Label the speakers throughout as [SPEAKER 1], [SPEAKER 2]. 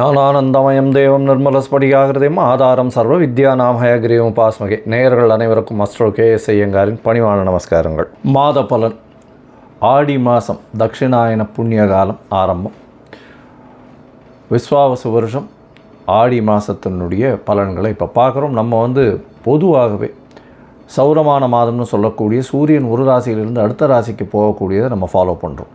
[SPEAKER 1] ஞானானந்தமயம் தேவம் நிர்மலஸ்படிகாகிருதயம் ஆதாரம் சர்வ வித்யா நாமயகிரியம் உபாஸ்மகே நேயர்கள் அனைவருக்கும் அஸ்ட்ரோ கே எஸ் ஐயங்காரின் பணிவான நமஸ்காரங்கள். மாத பலன். ஆடி மாதம் தட்சிணாயன புண்ணிய காலம் ஆரம்பம். விஸ்வாவச வருஷம். ஆடி மாதத்தினுடைய பலன்களை இப்போ பார்க்குறோம். நம்ம வந்து பொதுவாகவே சௌரமான மாதம்னு சொல்லக்கூடிய சூரியன் ஒரு ராசியிலிருந்து அடுத்த ராசிக்கு போகக்கூடியதை நம்ம ஃபாலோ பண்ணுறோம்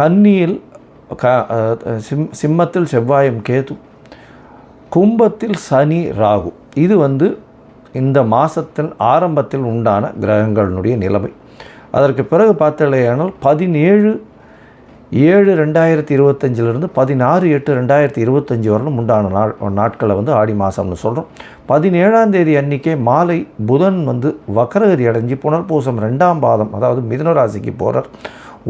[SPEAKER 1] கன்னியில் க சிம் சிம்மத்தில் செவ்வாயும் கேது கும்பத்தில் சனி ராகு. இது வந்து இந்த மாதத்தின் ஆரம்பத்தில் உண்டான கிரகங்களினுடைய நிலைமை. அதற்கு பிறகு பார்த்தலையானால் பதினேழு ஏழு ரெண்டாயிரத்தி இருபத்தஞ்சிலிருந்து பதினாறு எட்டு ரெண்டாயிரத்தி இருபத்தஞ்சி வரலும் உண்டான நாள் நாட்களை வந்து ஆடி மாதம்னு சொல்கிறோம் பதினேழாம் தேதி அன்றைக்கே மாலை புதன் வந்து வக்கரகதி அடைஞ்சு புனர்பூசம் ரெண்டாம் பாதம் அதாவது மிதனராசிக்கு போகிறார்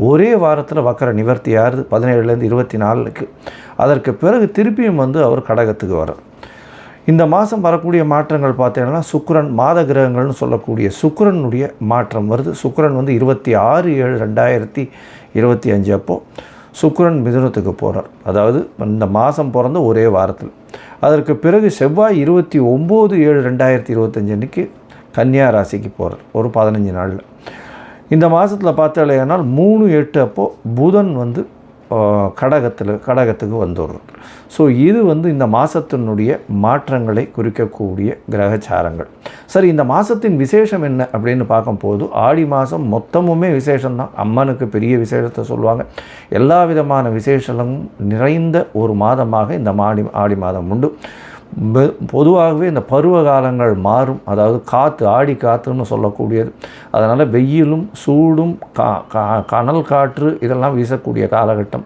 [SPEAKER 1] ஒரே வாரத்தில் வக்கர நிவர்த்தி ஆறுது பதினேழுலேருந்து இருபத்தி நாலுக்கு. அதற்கு பிறகு திருப்பியும் வந்து அவர் கடகத்துக்கு வரார் இந்த மாதம் வரக்கூடிய மாற்றங்கள் பார்த்தீங்கன்னா சுக்கிரன் மாத கிரகங்கள்னு சொல்லக்கூடிய சுக்ரனுடைய மாற்றம் வருது. சுக்ரன் வந்து இருபத்தி ஆறு ஏழு ரெண்டாயிரத்தி இருபத்தி அஞ்சு அப்போது சுக்ரன் மிதுனத்துக்கு போகிறார் அதாவது இந்த மாதம் பிறந்த ஒரே வாரத்தில். அதற்கு பிறகு செவ்வாய் இருபத்தி ஒம்பது ஏழு ரெண்டாயிரத்தி இருபத்தஞ்சு அன்னைக்கு கன்னியா ராசிக்கு போகிறார் ஒரு பதினஞ்சு நாளில். இந்த மாதத்தில் பார்த்தாலேனால் மூணு எட்டு அப்போது புதன் வந்து கடகத்தில் கடகத்துக்கு வந்துடுறது ஸோ இது வந்து இந்த மாதத்தினுடைய மாற்றங்களை குறிக்கக்கூடிய கிரகச்சாரங்கள். சரி இந்த மாதத்தின் விசேஷம் என்ன அப்படின்னு பார்க்கும்போது ஆடி மாதம் மொத்தமுமே விசேஷம்தான். அம்மனுக்கு பெரிய விசேஷத்தை சொல்லுவாங்க. எல்லா விதமான விசேஷங்களும் நிறைந்த ஒரு மாதமாக இந்த மாடி ஆடி மாதம் உண்டு. பொதுவாகவே இந்த பருவ காலங்கள் மாறும். அதாவது காற்று ஆடி காற்றுன்னு சொல்லக்கூடியது. அதனால் வெயிலும் சூடும் கா கனல் காற்று இதெல்லாம் வீசக்கூடிய காலகட்டம்.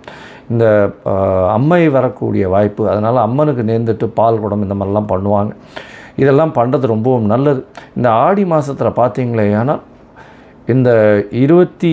[SPEAKER 1] இந்த அம்மை வரக்கூடிய வாய்ப்பு. அதனால் அம்மனுக்கு நேர்ந்துட்டு பால் குடம் இந்த மாதிரிலாம் பண்ணுவாங்க. இதெல்லாம் பண்ணுறது ரொம்பவும் நல்லது. இந்த ஆடி மாதத்தில் பார்த்தீங்களே ஆனால் இந்த இருபத்தி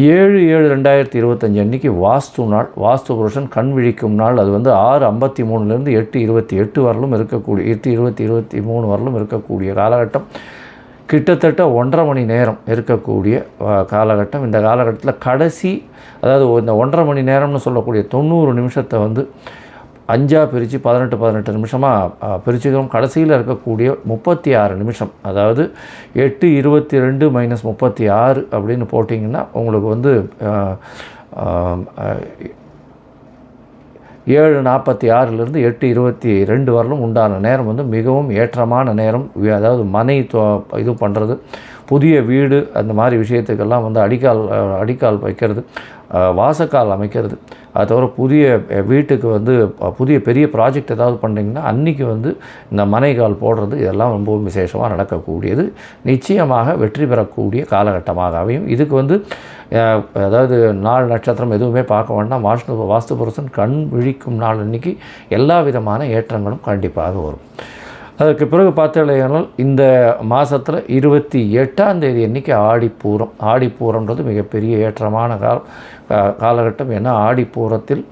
[SPEAKER 1] ஏழு ஏழு ரெண்டாயிரத்தி இருபத்தஞ்சி அன்றைக்கி வாஸ்து நாள் வாஸ்து புருஷன் கண் விழிக்கும் நாள். அது வந்து ஆறு ஐம்பத்தி மூணுலேருந்து எட்டு இருபத்தி எட்டு வரலும் இருக்கக்கூடிய எட்டு இருபத்தி இருபத்தி மூணு வரலும் இருக்கக்கூடிய காலகட்டம். கிட்டத்தட்ட ஒன்றரை மணி நேரம் இருக்கக்கூடிய காலகட்டம். இந்த காலகட்டத்தில் கடைசி அதாவது இந்த ஒன்றரை மணி நேரம்னு சொல்லக்கூடிய தொண்ணூறு நிமிஷத்தை வந்து அஞ்சாக பிரித்து பதினெட்டு பதினெட்டு நிமிஷமாக பிரிச்சுக்கிறோம். கடைசியில் இருக்கக்கூடிய முப்பத்தி ஆறு நிமிஷம் அதாவது எட்டு இருபத்தி ரெண்டு மைனஸ் முப்பத்தி ஆறு அப்படின்னு போட்டிங்கன்னா உங்களுக்கு வந்து ஏழு நாற்பத்தி ஆறுலேருந்து எட்டு இருபத்தி ரெண்டு வரலும் உண்டான நேரம் வந்து மிகவும் ஏற்றமான நேரம். அதாவது மனை தொ- இது பண்ணுறது புதிய வீடு அந்த மாதிரி விஷயத்துக்கெல்லாம் வந்து அடிக்கால் அடிக்கால் வைக்கிறது வாசக்கால் அமைக்கிறது. அது தவிர புதிய வீட்டுக்கு வந்து புதிய பெரிய ப்ராஜெக்ட் ஏதாவது பண்ணிங்கன்னா அன்றைக்கி வந்து இந்த மனைகால் போடுறது இதெல்லாம் ரொம்பவும் விசேஷமாக நடக்கக்கூடியது. நிச்சயமாக வெற்றி பெறக்கூடிய காலகட்டமாக அமையும் இதுக்கு வந்து அதாவது நாள் நட்சத்திரம் எதுவுமே பார்க்க வேண்டாம். வாஸ்து வாஸ்து புருஷன் கண் விழிக்கும் நாள் அன்னைக்கு எல்லா விதமான ஏற்றங்களும் கண்டிப்பாக வரும். அதற்கு பிறகு பார்த்தீங்கன்னா இந்த மாதத்தில் இருபத்தி எட்டாம் தேதி அன்றைக்கி ஆடிப்பூரம் ஆடிப்பூரம்ன்றது மிகப்பெரிய ஏற்றமான கால காலகட்டம். ஏன்னா ஆடிப்பூரத்தில்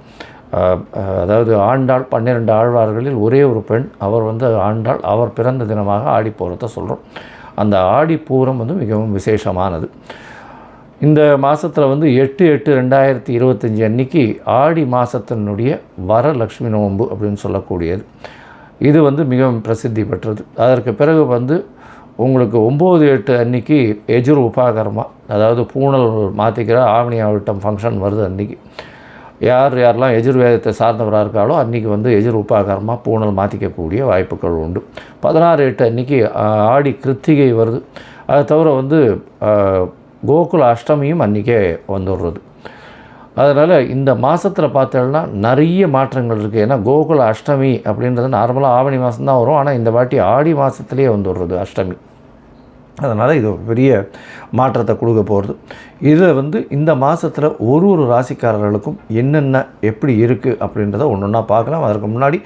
[SPEAKER 1] அதாவது ஆண்டாள் பன்னிரெண்டு ஆழ்வார்களில் ஒரே ஒரு பெண் அவர் வந்து ஆண்டாள் அவர் பிறந்த தினமாக ஆடிப்பூரத்தை சொல்கிறோம் அந்த ஆடிப்பூரம் வந்து மிகவும் விசேஷமானது. இந்த மாதத்தில் வந்து எட்டு எட்டு ரெண்டாயிரத்தி இருபத்தஞ்சி அன்னைக்கு ஆடி மாதத்தினுடைய வரலக்ஷ்மி நோன்பு அப்படின்னு சொல்லக்கூடியது. இது வந்து மிகவும் பிரசித்தி பெற்றது. அதற்கு பிறகு வந்து உங்களுக்கு ஒம்பது எட்டு அன்னைக்கு எஜுர் உபாகரமாக அதாவது பூணல் மாற்றிக்கிற ஆவணி ஆவட்டம் ஃபங்க்ஷன் வருது அன்றைக்கி யார் யாரெல்லாம் எஜுர்வேதத்தை சார்ந்தவராக இருக்காலோ அன்றைக்கி வந்து எஜுர் உபாகரமாக பூணல் மாற்றிக்கக்கூடிய வாய்ப்புகள் உண்டு. பதினாறு எட்டு அன்றைக்கி ஆடி கிருத்திகை வருது. அதை தவிர வந்து கோகுல அஷ்டமியும் அன்றைக்கே வந்துடுறது. அதனால் இந்த மாதத்தில் பார்த்தோம்னா நிறைய மாற்றங்கள் இருக்குது ஏன்னா கோகுல அஷ்டமி அப்படின்றது நார்மலாக ஆவணி மாதம் தான் வரும். ஆனால் இந்த வாட்டி ஆடி மாதத்துலேயே வந்துடுறது அஷ்டமி. அதனால் இது ஒரு பெரிய மாற்றத்தை கொடுக்க போகிறது இதில் வந்து இந்த மாதத்தில் ஒரு ஒரு ராசிக்காரர்களுக்கும் என்னென்ன எப்படி இருக்குது அப்படின்றத ஒன்று ஒன்றா பார்க்கலாம். அதற்கு முன்னாடி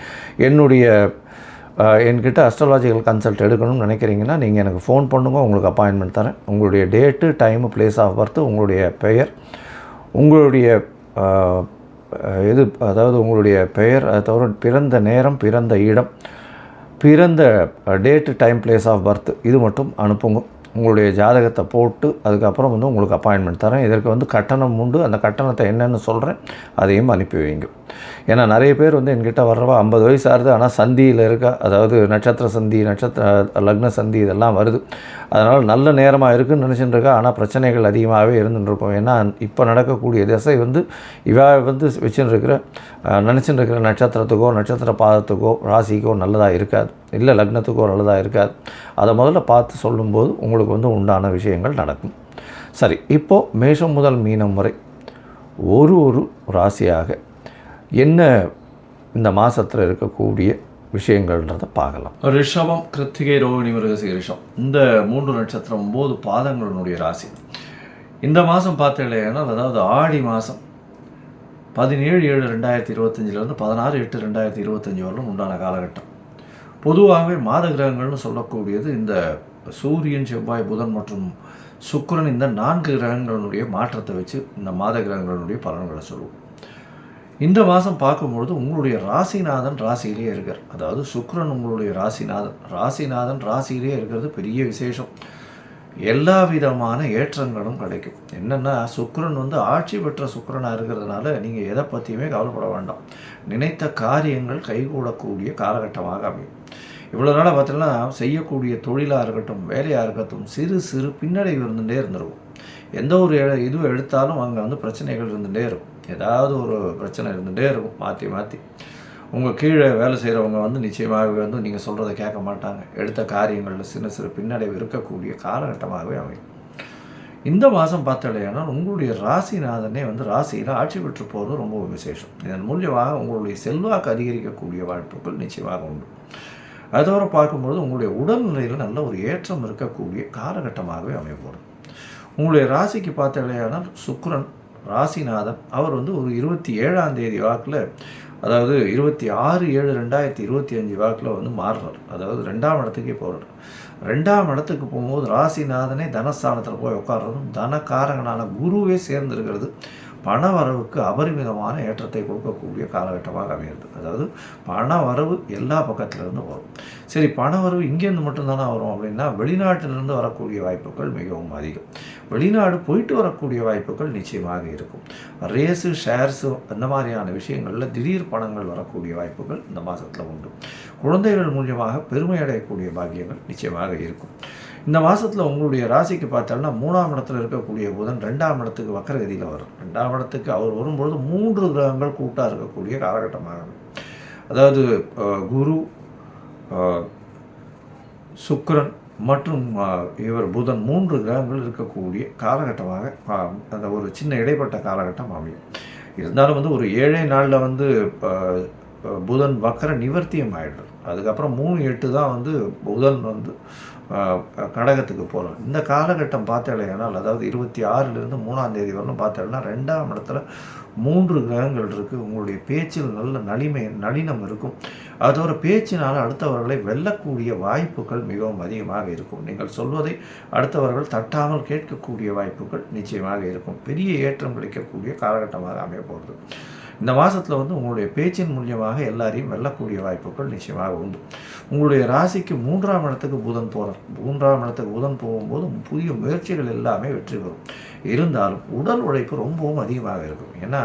[SPEAKER 1] என்னுடைய என்கிட்ட அஸ்ட்ராலாஜிக்கல் கன்சல்ட் எடுக்கணும்னு நினைக்கிறீங்கன்னா நீங்கள் எனக்கு ஃபோன் பண்ணுங்க. உங்களுக்கு அப்பாயின்மெண்ட் தரேன். உங்களுடைய date time place of birth உங்களுடைய பெயர் உங்களுடைய இது அதாவது உங்களுடைய பெயர் அது தவிர பிறந்த நேரம் பிறந்த இடம் பிறந்த date time place of birth இது மட்டும் அனுப்புங்க. உங்களுடைய ஜாதகத்தை போட்டு அதுக்கப்புறம் வந்து உங்களுக்கு அப்பாயின்மெண்ட் தரேன். இதற்கு வந்து கட்டணம் உண்டு. அந்த கட்டணத்தை என்னென்னு சொல்கிறேன் அதையும் அனுப்பி வைங்க. ஏன்னா நிறைய பேர் வந்து என்கிட்ட வர்றவா ஐம்பது வயசு ஆகுது. ஆனால் சந்தியில் இருக்கா அதாவது நட்சத்திர சந்தி நட்சத்திர லக்ன சந்தி இதெல்லாம் வருது. அதனால் நல்ல நேரமாக இருக்குன்னு நினச்சிட்டு இருக்கா. ஆனால் பிரச்சனைகள் அதிகமாகவே இருந்துட்டு ஏன்னா இப்போ நடக்கக்கூடிய திசை வந்து இவா வந்து வச்சுட்டு இருக்கிற நினச்சிட்டு இருக்கிற நட்சத்திரத்துக்கோ நட்சத்திர பாதத்துக்கோ ராசிக்கோ நல்லதாக இருக்காது. இல்லை லக்னத்துக்கு ஒரு நல்லதாக இருக்காது அதை முதல்ல பார்த்து சொல்லும்போது உங்களுக்கு வந்து உண்டான விஷயங்கள் நடக்கும். சரி இப்போது மேஷம் முதல் மீனம் வரை ஒரு ஒரு ராசியாக என்ன இந்த மாதத்தில் இருக்கக்கூடிய விஷயங்கள்ன்றதை பார்க்கலாம். ரிஷபம் கிருத்திகை ரோகிணி மிருகசீரிஷம் இந்த மூன்று நட்சத்திரம் ஒம்பது பாதங்களினுடைய ராசி. இந்த மாதம் பார்த்தீங்கன்னா அதாவது ஆடி மாதம் பதினேழு ஏழு ரெண்டாயிரத்தி இருபத்தஞ்சிலேருந்து பதினாறு எட்டு ரெண்டாயிரத்தி இருபத்தஞ்சி வரலும் உண்டான காலகட்டம். பொதுவாகவே மாத கிரகங்கள்னு சொல்லக்கூடியது இந்த சூரியன் செவ்வாய் புதன் மற்றும் சுக்கிரன் இந்த நான்கு கிரகங்களுடைய மாற்றத்தை வச்சு இந்த மாத கிரகங்களுடைய பலன்களை சொல்லுவோம். இந்த மாதம் பார்க்கும்பொழுது உங்களுடைய ராசிநாதன் ராசியிலே இருக்கார். அதாவது சுக்கரன் உங்களுடைய ராசிநாதன். ராசிநாதன் ராசியிலேயே இருக்கிறது பெரிய விசேஷம். எல்லா விதமான ஏற்றங்களும் கிடைக்கும். என்னென்னா சுக்கிரன் வந்து ஆட்சி பெற்ற சுக்கரனாக இருக்கிறதுனால நீங்கள் எதை பற்றியுமே கவலைப்பட வேண்டாம். நினைத்த காரியங்கள் கைகூடக்கூடிய காலகட்டமாக அமையும். இவ்வளோ நாளாக பார்த்தீங்கன்னா செய்யக்கூடிய தொழிலாக இருக்கட்டும் வேலையாக இருக்கட்டும் சிறு சிறு பின்னடைவு இருந்துகிட்டே இருந்திருக்கும். எந்த ஒரு இதுவும் எடுத்தாலும் அங்கே வந்து பிரச்சனைகள் இருந்துகிட்டே இருக்கும். ஏதாவது ஒரு பிரச்சனை இருந்துகிட்டே இருக்கும் மாற்றி மாற்றி உங்கள் கீழே வேலை செய்கிறவங்க வந்து நிச்சயமாகவே வந்து நீங்கள் சொல்கிறத கேட்க மாட்டாங்க. எடுத்த காரியங்களில் சின்ன சிறு பின்னடைவு இருக்கக்கூடிய காலகட்டமாகவே அமையும். இந்த மாதம் பார்த்தலையானால் உங்களுடைய ராசிநாதனே வந்து ராசியில் ஆட்சி பெற்று போகிறது ரொம்ப விசேஷம். இதன் மூலியமாக உங்களுடைய செல்வாக்கு அதிகரிக்கக்கூடிய வாய்ப்புகள் நிச்சயமாக உண்டு. அதோடு பார்க்கும்பொழுது உங்களுடைய உடல்நிலையில் நல்ல ஒரு ஏற்றம் இருக்கக்கூடிய காலகட்டமாகவே அமையப்படும் உங்களுடைய ராசிக்கு பார்த்தலையானால் சுக்ரன் ராசிநாதன் அவர் வந்து ஒரு இருபத்தி ஏழாம் தேதி வாக்கில் அதாவது இருபத்தி ஆறு ஏழு ரெண்டாயிரத்தி இருபத்தி அஞ்சு வாக்கில் வந்து மாறுறார். அதாவது ரெண்டாம் இடத்துக்கே போகிறார் ரெண்டாம் இடத்துக்கு போகும்போது ராசிநாதனே தனஸ்தானத்தில் போய் உட்காடுறதும் தனக்காரகனான குருவே சேர்ந்திருக்கிறது. பண வரவுக்கு அபரிமிதமான ஏற்றத்தை கொடுக்கக்கூடிய காலகட்டமாக அமைகிறது. அதாவது பண வரவு எல்லா பக்கத்திலிருந்து வரும். சரி பண வரவு இங்கேருந்து மட்டும்தானே வரும் அப்படின்னா வெளிநாட்டிலிருந்து வரக்கூடிய வாய்ப்புகள் மிகவும் அதிகம். வெளிநாடு போயிட்டு வரக்கூடிய வாய்ப்புகள் நிச்சயமாக இருக்கும். ரேஸு ஷேர்ஸு அந்த மாதிரியான விஷயங்களில் திடீர் பணங்கள் வரக்கூடிய வாய்ப்புகள் இந்த மாதத்தில் உண்டு. குழந்தைகள் மூலியமாக பெருமை அடையக்கூடிய பாக்கியங்கள் நிச்சயமாக இருக்கும். இந்த மாதத்தில் உங்களுடைய ராசிக்கு பார்த்தோம்னா மூணாம் இடத்துல இருக்கக்கூடிய புதன் ரெண்டாம் இடத்துக்கு வக்கரகதியில் வரும். ரெண்டாம் இடத்துக்கு அவர் வரும்பொழுது மூன்று கிரகங்கள் கூட்டாக இருக்கக்கூடிய காலகட்டமாக அதாவது குரு சுக்கரன் மற்றும் இவர் புதன் மூன்று கிரகங்கள் இருக்கக்கூடிய காலகட்டமாக அந்த ஒரு சின்ன இடைப்பட்ட காலகட்டம் அமையும். இருந்தாலும் வந்து ஒரு ஏழே நாளில் வந்து புதன் வக்கர நிவர்த்தியம் ஆயிடுது அதுக்கப்புறம் மூணு எட்டு தான் வந்து புதன் வந்து கடகத்துக்கு போகிறோம் இந்த காலகட்டம் பார்த்தாலேனால் அதாவது இருபத்தி ஆறுலேருந்து மூணாம் தேதி வரலும் பார்த்தேன்னா ரெண்டாம் இடத்துல மூன்று கிரகங்கள் இருக்குது உங்களுடைய பேச்சில் நல்ல நளிமை நளினம் இருக்கும். அதோட பேச்சினால் அடுத்தவர்களை வெல்லக்கூடிய வாய்ப்புகள் மிகவும் அதிகமாக இருக்கும். நீங்கள் சொல்வதை அடுத்தவர்கள் தட்டாமல் கேட்கக்கூடிய வாய்ப்புகள் நிச்சயமாக இருக்கும். பெரிய ஏற்றம் கிடைக்கக்கூடிய காலகட்டமாக அமைய போகிறது. இந்த மாதத்தில் வந்து உங்களுடைய பேச்சின் மூலியமாக எல்லாரையும் வெல்லக்கூடிய வாய்ப்புகள் நிச்சயமாக உண்டு. உங்களுடைய ராசிக்கு மூன்றாம் இடத்துக்கு புதன் போகிறார் மூன்றாம் இடத்துக்கு புதன் போகும்போது புதிய முயற்சிகள் எல்லாமே வெற்றி பெறும். இருந்தாலும் உடல் உழைப்பு ரொம்பவும் அதிகமாக இருக்கும். ஏன்னா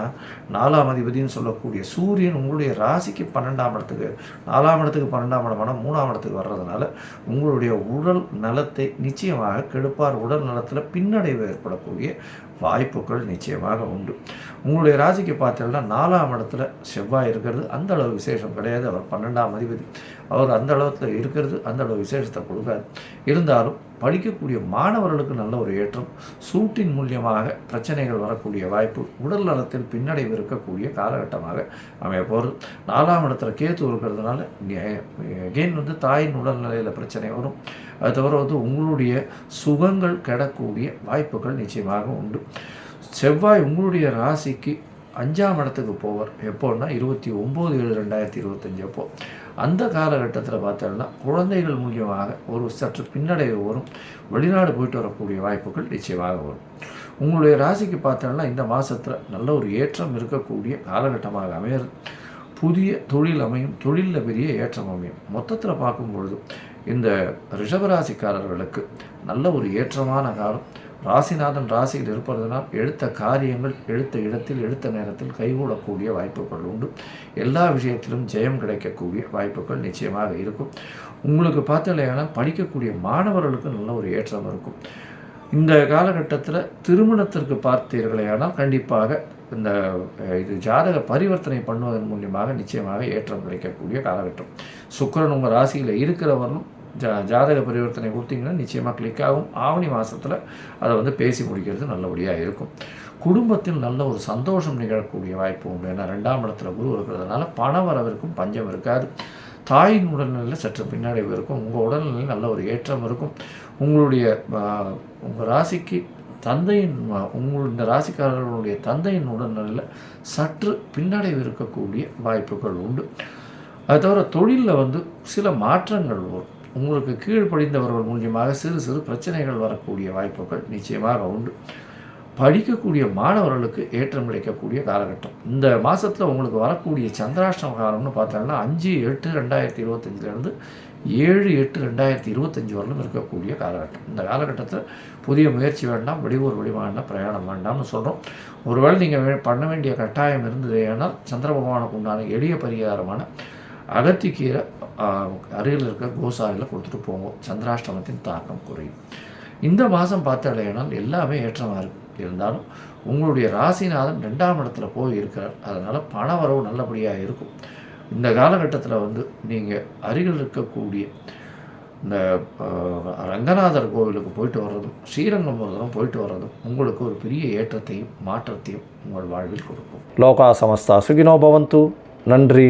[SPEAKER 1] நாலாம் அதிபதினு சொல்லக்கூடிய சூரியன் உங்களுடைய ராசிக்கு பன்னெண்டாம் இடத்துக்கு நாலாம் இடத்துக்கு பன்னெண்டாம் இடமான மூணாம் இடத்துக்கு வர்றதுனால உங்களுடைய உடல் நலத்தை நிச்சயமாக கெடுப்பார். உடல் நலத்தில் பின்னடைவு ஏற்படக்கூடிய வாய்ப்புகள் நிச்சயமாக உண்டு. உங்களுடைய ராசிக்கு பார்த்தீங்கன்னா நாலாம் இடத்துல செவ்வாய் இருக்கிறது. அந்த அளவு விசேஷம் கிடையாது. அவர் பன்னெண்டாம் அதிபதி. அவர் அந்த அளவுக்கு இருக்கிறது. அந்த அளவு விசேஷத்தை கொடுக்காது. இருந்தாலும் படிக்கக்கூடிய மாணவர்களுக்கு நல்ல ஒரு ஏற்றம் சூட்டின் மூலியமாக பிரச்சனைகள் வரக்கூடிய வாய்ப்பு உடல் நலத்தில் பின்னடைவு இருக்கக்கூடிய காலகட்டமாக அமைய போகிறது நாலாம் இடத்துல கேத்து இருக்கிறதுனால எகெயின் வந்து தாயின் உடல்நிலையில் பிரச்சனை வரும். அது தவிர வந்து உங்களுடைய சுகங்கள் கெடக்கூடிய வாய்ப்புகள் நிச்சயமாக உண்டு. செவ்வாய் உங்களுடைய ராசிக்கு அஞ்சாம் இடத்துக்கு போவார். எப்போன்னா இருபத்தி ஒம்பது ஏழு ரெண்டாயிரத்தி இருபத்தஞ்சு அப்போ. அந்த காலகட்டத்தில் பார்த்தோம்னா குழந்தைகள் மூலியமாக ஒரு சற்று பின்னடைவு வரும். வெளிநாடு போயிட்டு வரக்கூடிய வாய்ப்புகள் நிச்சயமாக வரும். உங்களுடைய ராசிக்கு பார்த்தோம்னா இந்த மாதத்தில் நல்ல ஒரு ஏற்றம் இருக்கக்கூடிய காலகட்டமாக அமையிறது. புதிய தொழில் அமையும். தொழிலில் பெரிய ஏற்றம் அமையும். மொத்தத்தில் பார்க்கும் பொழுது இந்த ரிஷபராசிக்காரர்களுக்கு நல்ல ஒரு ஏற்றமான காலம். ராசிநாதன் ராசியில் இருப்பதனால் எடுத்த காரியங்கள் எடுத்த இடத்தில் எடுத்த நேரத்தில் கைகூடக்கூடிய வாய்ப்புகள் உண்டு. எல்லா விஷயத்திலும் ஜெயம் கிடைக்கக்கூடிய வாய்ப்புகள் நிச்சயமாக இருக்கும். உங்களுக்கு பார்த்தலையானால் படிக்கக்கூடிய மாணவர்களுக்கு நல்ல ஒரு ஏற்றம் இருக்கும். இந்த காலகட்டத்தில் திருமணத்திற்கு பார்த்தீர்களேயானால் கண்டிப்பாக இந்த இது ஜாதக பரிவர்த்தனை பண்ணுவதன் மூலியமாக நிச்சயமாக ஏற்றம் கிடைக்கக்கூடிய காலகட்டம். சுக்கரன் உங்கள் ராசியில் இருக்கிறவர்களும் ஜா ஜாதக பரிவர்த்தனை கொடுத்தீங்கன்னா நிச்சயமாக கிளிக் ஆகும். ஆவணி மாதத்தில் அதை வந்து பேசி முடிக்கிறது நல்லபடியாக இருக்கும். குடும்பத்தில் நல்ல ஒரு சந்தோஷம் நிகழக்கூடிய வாய்ப்பு உண்டு. ஏன்னா ரெண்டாம் இடத்துல குரு இருக்கிறதுனால பண வரவிற்கும் பஞ்சம் இருக்காது. தாயின் உடல்நிலையில் சற்று பின்னடைவு இருக்கும். உங்கள் உடல்நிலையில் நல்ல ஒரு ஏற்றம் இருக்கும். உங்களுடைய உங்கள் ராசிக்கு தந்தையின் உங்கள் இந்த ராசிக்காரர்களுடைய தந்தையின் உடல்நிலையில் சற்று பின்னடைவு இருக்கக்கூடிய வாய்ப்புகள் உண்டு. அது தவிர தொழிலில் வந்து சில மாற்றங்கள் வரும். உங்களுக்கு கீழ்ப்படிந்தவர்கள் மூலியமாக சிறு சிறு பிரச்சனைகள் வரக்கூடிய வாய்ப்புகள் நிச்சயமாக உண்டு. படிக்கக்கூடிய மாணவர்களுக்கு ஏற்றம் கிடைக்கக்கூடிய காலகட்டம். இந்த மாதத்தில் உங்களுக்கு வரக்கூடிய சந்திராஷ்டம காலம்னு பார்த்தோம்னா அஞ்சு எட்டு ரெண்டாயிரத்தி இருபத்தஞ்சிலேருந்து ஏழு எட்டு ரெண்டாயிரத்தி இருபத்தஞ்சி வரலும் இருக்கக்கூடிய காலகட்டம். இந்த காலகட்டத்தில் புதிய முயற்சி வேண்டாம் வெளியூர் வெளிமாநில பிரயாணம் வேண்டாம்னு சொல்கிறோம் ஒருவேளை நீங்கள் பண்ண வேண்டிய கட்டாயம் இருந்தது ஏன்னால் சந்திர பகவானுக்கு உண்டான எளிய பரிகாரமான அகத்திக்கீரை அருகில் இருக்க கோசாரியில் கொடுத்துட்டு போவோம் சந்திராஷ்டமத்தின் தாக்கம் குறையும். இந்த மாதம் பார்த்தாலேனால் எல்லாமே ஏற்றமாக இருக்கும் இருந்தாலும் உங்களுடைய ராசிநாதன் ரெண்டாம் இடத்துல போய் இருக்கிறார். அதனால் பண வரவு நல்லபடியாக இருக்கும். இந்த காலகட்டத்தில் வந்து நீங்கள் அருகில் இருக்கக்கூடிய இந்த ரங்கநாதர் கோவிலுக்கு போயிட்டு வர்றதும் ஸ்ரீரங்கம் போகிறதும் போயிட்டு வர்றதும் உங்களுக்கு ஒரு பெரிய ஏற்றத்தையும் மாற்றத்தையும் உங்கள் வாழ்வில் கொடுக்கும்.
[SPEAKER 2] லோகா சமஸ்தா சுகினோ பவந்து. நன்றி.